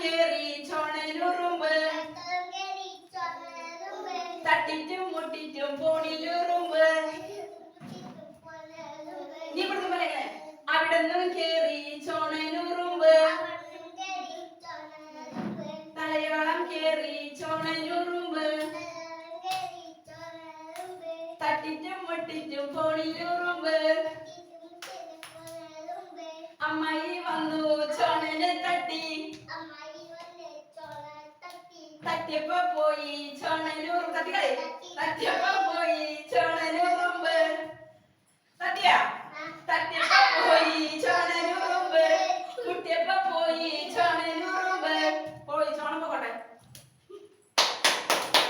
കഴുത്തോളം കേറി ചോണനുറുമ്പ് തട്ടിറ്റും മുട്ടിറ്റും പോണിലുറുമ്പ്. നീ ഇവിടുന്ന് പറയണേ അവിടെ നിന്നും കേറി ചോണനുറുമ്പ്. തലയോളം കേറി ചോണനുറുമ്പ്. തട്ടിറ്റും മുട്ടിറ്റും പോണിലുറുമ്പ്. അമ്മായി തട്ടിയപ്പോ പോയി ചോണനൂർ തട്ടിക്കളി തട്ടിയപ്പോ